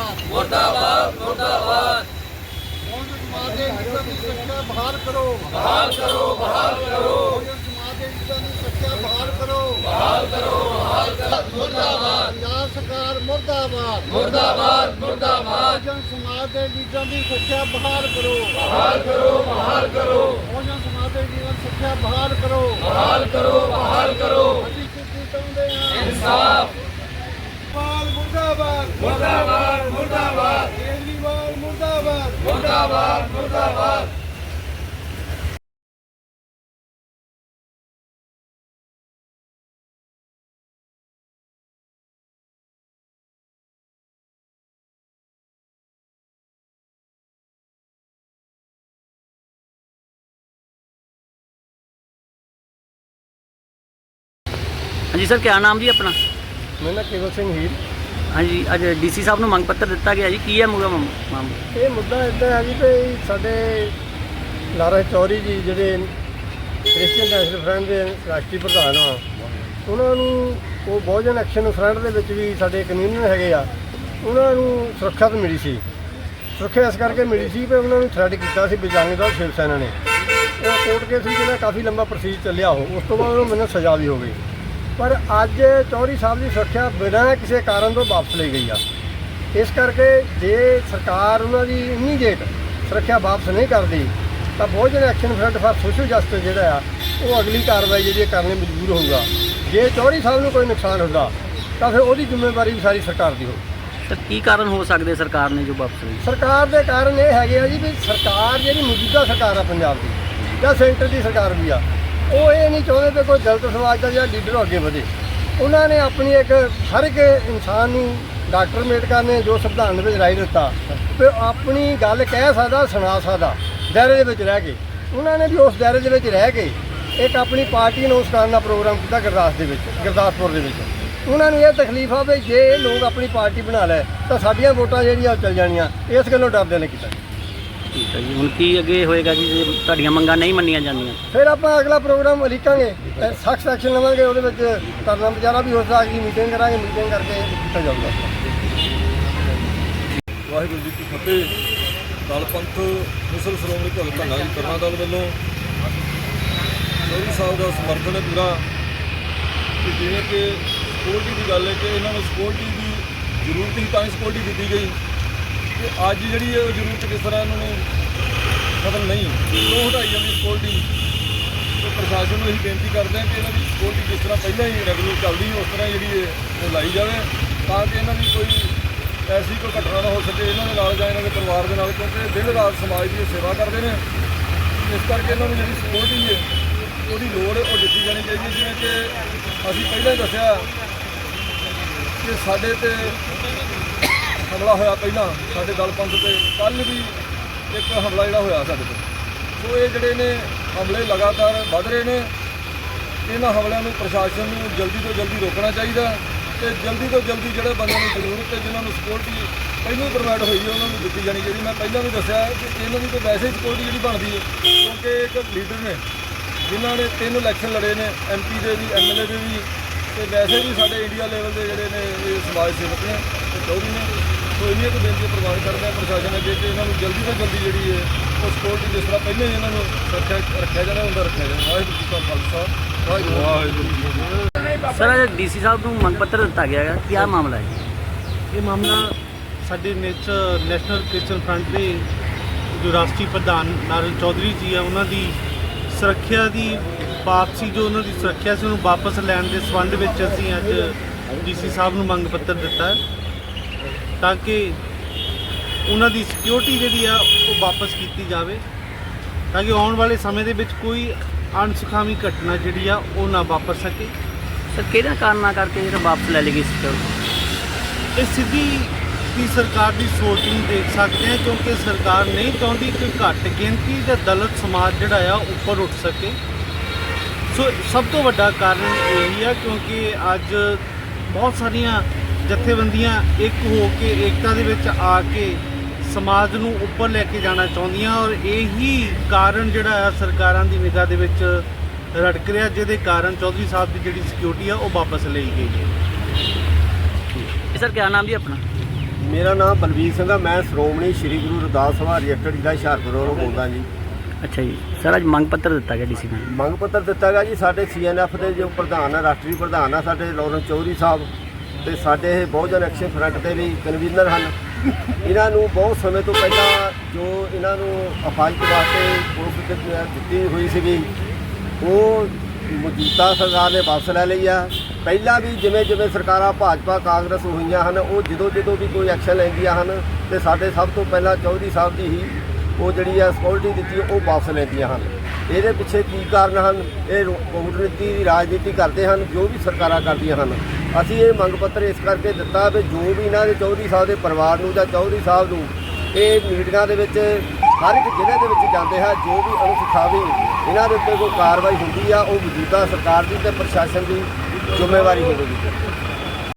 ਮੁਰਦਾਬਾਦ ਮੁਰਦਾਬਾਦ। ਮੁਰਦਾਬਾਦ ਬਹੁਜਨ ਸਮਾਜ ਦੇ ਹਿੱਤਾਂ ਦੀ ਸੁਰੱਖਿਆ ਬਹਾਲ ਕਰੋ। ਬਹਾਲ ਕਰੋ ਬਹਾਲ ਕਰੋ। ਬਹੁਜਨ ਸਮਾਜ ਦੇ ਹਿੱਤਾਂ ਦੀ ਸੁਰੱਖਿਆ ਬਹਾਲ ਕਰੋ। ਬਹਾਲ ਕਰੋ ਬਹਾਲ ਕਰੋ। ਮੁਰਦਾਬਾਦ। ਪੰਜਾਬ ਸਰਕਾਰ ਮੁਰਦਾਬਾਦ। ਮੁਰਦਾਬਾਦ ਮੁਰਦਾਬਾਦ। ਬਹੁਜਨ ਸਮਾਜ ਦੇ ਲੀਡਰਾਂ ਦੀ ਸੁਰੱਖਿਆ ਬਹਾਲ ਕਰੋ। ਬਹਾਲ ਕਰੋ ਬਹਾਲ ਕਰੋ। ਬਹੁਜਨ ਸਮਾਜ ਦੇ ਦੀ ਸੁਰੱਖਿਆ ਬਹਾਲ ਕਰੋ। ਬਹਾਲ ਕਰੋ ਬਹਾਲ ਕਰੋ। ਅਸੀਂ ਚਿੱਠੀ ਚਾਹੁੰਦੇ ਹਾਂ। ਇਨਸਾਫ। ਮੁਰਦਾਬਾਦ। ਮੁਰਦਾਬਾਦ। ਮੁਰਦਾਬਾਦ ਮੁਰਦਾਬਾਦ। ਹਾਂਜੀ ਸਰ ਕੀ ਨਾਮ ਜੀ ਆਪਣਾ? ਮੈਂ ਨਾ ਕੇਵਲ ਸਿੰਘ ਹੀਰ। ਹਾਂਜੀ, ਅੱਜ ਡੀਸੀ ਸਾਹਿਬ ਨੂੰ ਮੰਗ ਪੱਤਰ ਦਿੱਤਾ ਗਿਆ ਜੀ। ਕੀ ਹੈ ਮੁਗਾ ਮਾਮਲਾ ਇਹ ਮੁੱਦਾ ਇਦਾਂ ਹੈ ਜੀ ਵੀ ਸਾਡੇ ਲਾਰਾ ਚੌਰੀ ਜੀ ਜਿਹੜੇ ਕ੍ਰਿਸਚੀਅਨ ਨੈਸ਼ਨਲ ਫਰੰਟ ਦੇ ਰਾਸ਼ਟਰੀ ਪ੍ਰਧਾਨ ਆ, ਉਹਨਾਂ ਨੂੰ ਉਹ ਬਹੁਜਨ ਐਕਸ਼ਨ ਫਰੰਟ ਦੇ ਵਿੱਚ ਵੀ ਸਾਡੇ ਕਮਿਊਨੀਅਨ ਹੈਗੇ ਆ, ਉਹਨਾਂ ਨੂੰ ਸੁਰੱਖਿਆ ਤਾਂ ਮਿਲੀ ਸੀ। ਸੁਰੱਖਿਆ ਇਸ ਕਰਕੇ ਮਿਲੀ ਸੀ ਵੀ ਉਹਨਾਂ ਨੂੰ ਥ੍ਰੈਡ ਕੀਤਾ ਸੀ ਬਜਰੰਗ ਦਲ ਸ਼ਿਵ ਸੈਨਾ ਨੇ। ਉਹ ਕੋਰਟ ਕੇਸ ਵੀ ਜਿਹੜਾ ਕਾਫੀ ਲੰਬਾ ਪ੍ਰੋਸੀਜ ਚੱਲਿਆ ਉਹ, ਉਸ ਤੋਂ ਬਾਅਦ ਉਹਨੂੰ ਮੈਨੂੰ ਸਜ਼ਾ ਵੀ ਹੋ ਗਈ। ਪਰ ਅੱਜ ਚੌਧਰੀ ਸਾਹਿਬ ਦੀ ਸੁਰੱਖਿਆ ਬਿਨਾਂ ਕਿਸੇ ਕਾਰਨ ਤੋਂ ਵਾਪਸ ਲਈ ਗਈ ਆ। ਇਸ ਕਰਕੇ ਜੇ ਸਰਕਾਰ ਉਹਨਾਂ ਦੀ ਇਮੀਡੀਏਟ ਸੁਰੱਖਿਆ ਵਾਪਸ ਨਹੀਂ ਕਰਦੀ ਤਾਂ Bahujan action front for social justice ਜਿਹੜਾ ਆ ਉਹ ਅਗਲੀ ਕਾਰਵਾਈ ਜਿਹੜੀ ਕਰਨ ਲਈ ਮਜਬੂਰ ਹੋਊਗਾ। ਜੇ ਚੌਧਰੀ ਸਾਹਿਬ ਨੂੰ ਕੋਈ ਨੁਕਸਾਨ ਹੁੰਦਾ ਤਾਂ ਫਿਰ ਉਹਦੀ ਜ਼ਿੰਮੇਵਾਰੀ ਵੀ ਸਾਰੀ ਸਰਕਾਰ ਦੀ ਹੋਊ। ਸਰ ਕੀ ਕਾਰਨ ਹੋ ਸਕਦੇ ਸਰਕਾਰ ਨੇ ਜੋ ਵਾਪਸ ਲਈ? ਸਰਕਾਰ ਦੇ ਕਾਰਨ ਇਹ ਹੈਗੇ ਆ ਜੀ ਵੀ ਸਰਕਾਰ ਜਿਹੜੀ ਮੌਜੂਦਾ ਸਰਕਾਰ ਆ ਪੰਜਾਬ ਦੀ ਜਾਂ ਸੈਂਟਰ ਦੀ ਸਰਕਾਰ ਵੀ ਆ ਉਹ ਇਹ ਨਹੀਂ ਚਾਹੁੰਦੇ ਕਿ ਕੋਈ ਦਲਿਤ ਸਮਾਜ ਦਾ ਜਿਹੜਾ ਲੀਡਰ ਅੱਗੇ ਵਧੇ। ਉਹਨਾਂ ਨੇ ਆਪਣੀ ਇੱਕ ਹਰ ਇੱਕ ਇਨਸਾਨ ਨੂੰ ਡਾਕਟਰ ਅੰਬੇਡਕਰ ਨੇ ਜੋ ਸੰਵਿਧਾਨ ਦੇ ਵਿੱਚ ਰਾਏ ਦਿੱਤਾ। ਕਿ ਆਪਣੀ ਗੱਲ ਕਹਿ ਸਕਦਾ, ਸੁਣਾ ਸਕਦਾ, ਦਾਇਰੇ ਦੇ ਵਿੱਚ ਰਹਿ ਕੇ। ਉਹਨਾਂ ਨੇ ਵੀ ਉਸ ਦਾਇਰੇ ਦੇ ਵਿੱਚ ਰਹਿ ਕੇ ਇੱਕ ਆਪਣੀ ਪਾਰਟੀ ਨੂੰ ਕਰਨ ਦਾ ਪ੍ਰੋਗਰਾਮ ਕੀਤਾ ਗੁਰਦਾਸ ਦੇ ਵਿੱਚ, ਗੁਰਦਾਸਪੁਰ ਦੇ ਵਿੱਚ। ਉਹਨਾਂ ਨੂੰ ਇਹ ਤਕਲੀਫ ਆ ਵੀ ਜੇ ਇਹ ਲੋਕ ਆਪਣੀ ਪਾਰਟੀ ਬਣਾ ਲੈ ਤਾਂ ਸਾਡੀਆਂ ਵੋਟਾਂ ਜਿਹੜੀਆਂ ਉਹ ਚੱਲ ਜਾਣੀਆਂ। ਇਸ ਗੱਲੋਂ ਡਰਦੇ ਨੇ ਕੀਤਾ। ਠੀਕ ਹੈ ਜੀ। ਹੁਣ ਕੀ ਅੱਗੇ ਹੋਏਗਾ ਜੀ? ਜੇ ਤੁਹਾਡੀਆਂ ਮੰਗਾਂ ਨਹੀਂ ਮੰਨੀਆਂ ਜਾਂਦੀਆਂ। ਫਿਰ ਆਪਾਂ ਅਗਲਾ ਪ੍ਰੋਗਰਾਮ ਲਿਖਾਂਗੇ ਸਖਤ ਐਕਸ਼ਨ ਲਵਾਂਗੇ ਉਹਦੇ ਵਿੱਚ ਤਰਨਾ ਵਿਚਾਰਾ ਵੀ ਹੋ ਸਕਦਾ ਕਿ ਮੀਟਿੰਗ ਕਰਾਂਗੇ ਮੀਟਿੰਗ ਕਰਕੇ ਕੀਤਾ ਜਾਊਗਾ। ਵਾਹਿਗੁਰੂ ਜੀ ਕੀ ਫਤਿਹ। ਦਲ ਪੰਥ ਮੁਸਲ ਸ਼੍ਰੋਮਣੀ ਭਗਤ ਧੰਨਾ ਜੀ ਕਰਨਾ ਦਲ ਵੱਲੋਂ ਚੌਧਰੀ ਸਾਹਿਬ ਦਾ ਸਮਰਥਨ ਹੈ ਪੂਰਾ। ਕਿ ਜਿਵੇਂ ਕਿ ਸਕਿਉਰਟੀ ਦੀ ਗੱਲ ਹੈ ਕਿ ਇਹਨਾਂ ਨੂੰ ਸਕਿਉਰਟੀ ਦੀ ਜ਼ਰੂਰਤ ਹੀ ਤਾਂ ਹੀ ਸਕਿਉਰਟੀ ਦਿੱਤੀ ਗਈ। ਕਿ ਅੱਜ ਜਿਹੜੀ ਹੈ ਉਹ ਜ਼ਰੂਰਤ ਕਿਸ ਤਰ੍ਹਾਂ ਇਹਨਾਂ ਨੂੰ ਖਤਮ ਨਹੀਂ, ਉਹ ਹਟਾਈ ਜਾਂਦੀ ਸਕਿਉਰਟੀ ਤੇ ਪ੍ਰਸ਼ਾਸਨ ਨੂੰ ਅਸੀਂ ਬੇਨਤੀ ਕਰਦੇ ਹਾਂ ਕਿ ਇਹਨਾਂ ਦੀ ਸਕਿਉਰਟੀ ਜਿਸ ਤਰ੍ਹਾਂ ਪਹਿਲਾਂ ਹੀ ਰੈਗੂਲਰ ਚੱਲਦੀ ਉਸ ਤਰ੍ਹਾਂ ਜਿਹੜੀ ਹੈ ਉਹ ਲਾਈ ਜਾਵੇ ਤਾਂ ਕਿ ਇਹਨਾਂ ਦੀ ਕੋਈ ਐਸੀ ਕੋਈ ਘਟਨਾ ਨਾ ਹੋ ਸਕੇ ਇਹਨਾਂ ਦੇ ਨਾਲ ਜਾਂ ਇਹਨਾਂ ਦੇ ਪਰਿਵਾਰ ਦੇ ਨਾਲ, ਕਿਉਂਕਿ ਇਹ ਦਿਨ ਰਾਤ ਸਮਾਜ ਦੀ ਸੇਵਾ ਕਰਦੇ ਨੇ ਇਸ ਕਰਕੇ ਇਹਨਾਂ ਨੂੰ ਜਿਹੜੀ ਸਪੋਰਟ ਹੈ, ਉਹਦੀ ਲੋੜ ਉਹ ਦਿੱਤੀ ਜਾਣੀ ਚਾਹੀਦੀ ਹੈ। ਜਿਵੇਂ ਕਿ ਅਸੀਂ ਪਹਿਲਾਂ ਹੀ ਦੱਸਿਆ ਕਿ ਸਾਡੇ ਤੇ ਹਮਲਾ ਹੋਇਆ ਪਹਿਲਾਂ ਸਾਡੇ ਦਲ ਪੰਥ ਤੇ ਕੱਲ ਵੀ ਇੱਕ ਹਮਲਾ ਜਿਹੜਾ ਹੋਇਆ ਸਾਡੇ ਤੇ। ਸੋ ਇਹ ਜਿਹੜੇ ਨੇ ਹਮਲੇ ਲਗਾਤਾਰ ਵੱਧ ਰਹੇ ਨੇ, ਇਹਨਾਂ ਹਮਲਿਆਂ ਨੂੰ ਪ੍ਰਸ਼ਾਸਨ ਨੂੰ ਜਲਦੀ ਤੋਂ ਜਲਦੀ ਰੋਕਣਾ ਚਾਹੀਦਾ ਤੇ ਜਲਦੀ ਤੋਂ ਜਲਦੀ ਜਿਹੜੇ ਬੰਦਿਆਂ ਨੂੰ ਜ਼ਰੂਰਤ ਹੈ ਜਿਨ੍ਹਾਂ ਨੂੰ ਸਕਿਉਰਟੀ ਪਹਿਲਾਂ ਪ੍ਰੋਵਾਈਡ ਹੋਈ ਹੈ, ਉਹਨਾਂ ਨੂੰ ਦਿੱਤੀ ਜਾਣੀ ਚਾਹੀਦੀ। ਮੈਂ ਪਹਿਲਾਂ ਵੀ ਦੱਸਿਆ ਕਿ ਇਹਨਾਂ ਦੀ ਤਾਂ ਵੈਸੇ ਹੀ ਸਕਿਉਰਟੀ ਜਿਹੜੀ ਬਣਦੀ ਹੈ, ਕਿਉਂਕਿ ਇੱਕ ਲੀਡਰ ਨੇ, ਜਿਨ੍ਹਾਂ ਨੇ ਤਿੰਨ ਇਲੈਕਸ਼ਨ ਲੜੇ ਨੇ ਐਮਪੀ ਦੇ ਵੀ ਐਮਐਲਏ ਦੇ ਵੀ, ਤੇ ਵੈਸੇ ਵੀ ਸਾਡੇ ਇੰਡੀਆ ਲੈਵਲ ਦੇ ਜਿਹੜੇ ਨੇ ਸਮਾਜ ਸੇਵਕ ਨੇ ਤੇ ਚੌਧਰੀ ਨੇ ਸੋ ਇੰਨੀਆਂ ਕੁ ਬੇਨਤੀਆਂ ਪ੍ਰਵਾਨ ਕਰਦੇ ਪ੍ਰਸ਼ਾਸਨ ਅੱਗੇ ਕਿ ਇਹਨਾਂ ਨੂੰ ਜਲਦੀ ਤੋਂ ਜਲਦੀ ਜਿਹੜੀ ਹੈ ਉਹ ਸਕਿਉਰਟੀ ਜਿਸ ਤਰ੍ਹਾਂ ਪਹਿਲਾਂ ਹੀ ਇਹਨਾਂ ਨੂੰ ਰੱਖਿਆ ਰੱਖਿਆ ਜਾਣਾ ਹੁੰਦਾ ਰੱਖਿਆ ਜਾਣਾ। ਵਾਹਿਗੁਰੂ ਜੀ ਕਾ ਖਾਲਸਾ ਵਾਹਿਗੁਰੂ ਜੀ ਕੀ ਫਤਿਹ। ਸਰ ਅੱਜ ਡੀਸੀ ਸਾਹਿਬ ਨੂੰ ਮੰਗ ਪੱਤਰ ਦਿੱਤਾ ਗਿਆ ਹੈ ਕੀ ਮਾਮਲਾ ਹੈ ਜੀ? ਇਹ ਮਾਮਲਾ ਸਾਡੇ ਨੇਚ- ਨੈਸ਼ਨਲ ਕ੍ਰਿਸਚਨ ਫਰੰਟ ਦੇ ਜੋ ਰਾਸ਼ਟਰੀ ਪ੍ਰਧਾਨ ਨਾਰਨ ਚੌਧਰੀ ਜੀ ਆ ਉਹਨਾਂ ਦੀ ਸੁਰੱਖਿਆ ਦੀ ਵਾਪਸੀ ਜੋ ਉਹਨਾਂ ਦੀ ਸੁਰੱਖਿਆ ਸੀ ਉਹਨੂੰ ਵਾਪਸ ਲੈਣ ਦੇ ਸੰਬੰਧ ਵਿੱਚ ਅਸੀਂ ਅੱਜ ਡੀਸੀ ਸਾਹਿਬ ਨੂੰ ਮੰਗ ਪੱਤਰ ਦਿੱਤਾ ਹੈ ਤਾਂ ਕਿ ਉਹਨਾਂ ਦੀ ਸਿਕਿਉਰਿਟੀ ਜਿਹੜੀ ਆ ਉਹ ਵਾਪਸ ਕੀਤੀ ਜਾਵੇ ਤਾਂ ਕਿ ਆਉਣ ਵਾਲੇ ਸਮੇਂ ਦੇ ਵਿੱਚ ਕੋਈ ਅਣਸੁਖਾਵੀ ਘਟਨਾ ਜਿਹੜੀ ਆ ਉਹ ਨਾ ਵਾਪਰ ਸਕੇ। ਸਰ ਕਿਹੜਾ ਕਾਰਨਾਂ ਕਰਕੇ ਜਿਹੜਾ ਵਾਪਸ ਲੈ ਲਈ ਗਈ ਸੀ ਇਹ ਸਿੱਧੀ ਦੀ ਸਰਕਾਰ ਦੀ ਸੋਚ ਨੂੰ ਦੇਖ ਸਕਦੇ ਹਾਂ ਕਿਉਂਕਿ ਸਰਕਾਰ ਨਹੀਂ ਚਾਹੁੰਦੀ ਕਿ ਘੱਟ ਗਿਣਤੀ ਦਾ ਦਲਿਤ ਸਮਾਜ ਜਿਹੜਾ ਆ ਉੱਪਰ ਉੱਠ ਸਕੇ। ਸੋ ਸਭ ਤੋਂ ਵੱਡਾ ਕਾਰਨ ਇਹੀ ਆ ਕਿਉਂਕਿ ਅੱਜ ਬਹੁਤ ਸਾਰੀਆਂ ਜਥੇਬੰਦੀਆਂ ਇੱਕ ਹੋ ਕੇ ਏਕਤਾ ਦੇ ਵਿੱਚ ਆ ਕੇ ਸਮਾਜ ਨੂੰ ਉੱਪਰ ਲੈ ਕੇ ਜਾਣਾ ਚਾਹੁੰਦੀਆਂ ਔਰ ਇਹੀ ਕਾਰਨ ਜਿਹੜਾ ਆ ਸਰਕਾਰਾਂ ਦੀ ਨਿਗਾਹ ਦੇ ਵਿੱਚ ਰੜਕ ਰਿਹਾ ਜਿਹਦੇ ਕਾਰਨ ਚੌਧਰੀ ਸਾਹਿਬ ਦੀ ਜਿਹੜੀ ਸਿਕਿਉਰਿਟੀ ਆ ਉਹ ਵਾਪਸ ਲਈ ਗਈ ਹੈ। ਸਰ ਕੀ ਨਾਮ ਜੀ ਆਪਣਾ? ਮੇਰਾ ਨਾਮ ਬਲਵੀਰ ਸਿੰਘ ਆ। ਮੈਂ ਸ਼੍ਰੋਮਣੀ ਸ਼੍ਰੀ ਗੁਰੂ ਰਵਿਦਾਸ ਸਭਾ ਰਜਿਸਟਰਡ ਜ਼ਿਲ੍ਹਾ ਹੁਸ਼ਿਆਰਪੁਰ ਤੋਂ ਬੋਲਦਾ ਜੀ। ਅੱਛਾ ਜੀ। ਸਰ, ਅੱਜ ਮੰਗ ਪੱਤਰ ਦਿੱਤਾ ਗਿਆ ਡੀਸੀ ਨੂੰ। ਮੰਗ ਪੱਤਰ ਦਿੱਤਾ ਗਿਆ ਜੀ। ਸਾਡੇ ਸੀਐਨਐਫ ਦੇ ਜੋ ਪ੍ਰਧਾਨ ਆ, ਰਾਸ਼ਟਰੀ ਪ੍ਰਧਾਨ ਆ, ਸਾਡੇ ਲੋਰਨ ਚੌਧਰੀ ਸਾਹਿਬ ਤੇ ਸਾਡੇ ਇਹ ਬਹੁਜਨ ਐਕਸ਼ਨ ਫਰੰਟ ਦੇ ਵੀ ਕਨਵੀਨਰ ਹਨ। ਇਹਨਾਂ ਨੂੰ ਬਹੁਤ ਸਮੇਂ ਤੋਂ ਪਹਿਲਾਂ ਜੋ ਇਹਨਾਂ ਨੂੰ ਅਫਾਜ਼ਤ ਵਾਸਤੇ ਪੁਲਿਸ ਦਿੱਤੀ- ਦਿੱਤੀ ਹੋਈ ਸੀਗੀ, ਉਹ ਮੌਜੂਦਾ ਸਰਕਾਰ ਨੇ ਵਾਪਸ ਲੈ ਲਈ ਆ। ਪਹਿਲਾਂ ਵੀ ਜਿਵੇਂ ਜਿਵੇਂ ਸਰਕਾਰਾਂ ਭਾਜਪਾ, ਕਾਂਗਰਸ ਹੋਈਆਂ ਹਨ, ਉਹ ਜਦੋਂ ਜਦੋਂ ਵੀ ਕੋਈ ਐਕਸ਼ਨ ਲੈਂਦੀਆਂ ਹਨ ਤੇ ਸਾਡੇ ਸਭ ਤੋਂ ਪਹਿਲਾਂ ਚੌਧਰੀ ਸਾਹਿਬ ਦੀ ਹੀ ਉਹ ਜਿਹੜੀ ਆ ਸਕਿਉਰਟੀ ਦਿੱਤੀ ਉਹ ਵਾਪਸ ਲੈਂਦੀਆਂ ਹਨ। ਇਹਦੇ ਪਿੱਛੇ ਕੀ ਕਾਰਨ ਹਨ? ਇਹ ਰੋ- ਕੂਟਨੀਤੀ ਦੀ ਰਾਜਨੀਤੀ ਕਰਦੇ ਹਨ, ਜੋ ਵੀ ਸਰਕਾਰਾਂ ਕਰਦੀਆਂ ਹਨ। ਅਸੀਂ ਇਹ ਮੰਗ ਪੱਤਰ ਇਸ ਕਰਕੇ ਦਿੱਤਾ ਵੀ ਜੋ ਵੀ ਇਹਨਾਂ ਦੇ ਚੌਧਰੀ ਸਾਹਿਬ ਦੇ ਪਰਿਵਾਰ ਨੂੰ ਜਾਂ ਚੌਧਰੀ ਸਾਹਿਬ ਨੂੰ ਇਹ ਮੀਟਿੰਗਾਂ ਦੇ ਵਿੱਚ, ਹਰ ਇੱਕ ਜ਼ਿਲ੍ਹੇ ਦੇ ਵਿੱਚ ਜਾਂਦੇ ਹਨ, ਜੋ ਵੀ ਅਨੁਸਖਾਵੀ ਇਹਨਾਂ ਦੇ ਉੱਤੇ ਕੋਈ ਕਾਰਵਾਈ ਹੁੰਦੀ ਆ, ਉਹ ਮੌਜੂਦਾ ਸਰਕਾਰ ਦੀ ਤੇ ਪ੍ਰਸ਼ਾਸਨ ਦੀ ਜ਼ਿੰਮੇਵਾਰੀ ਹੋਵੇਗੀ।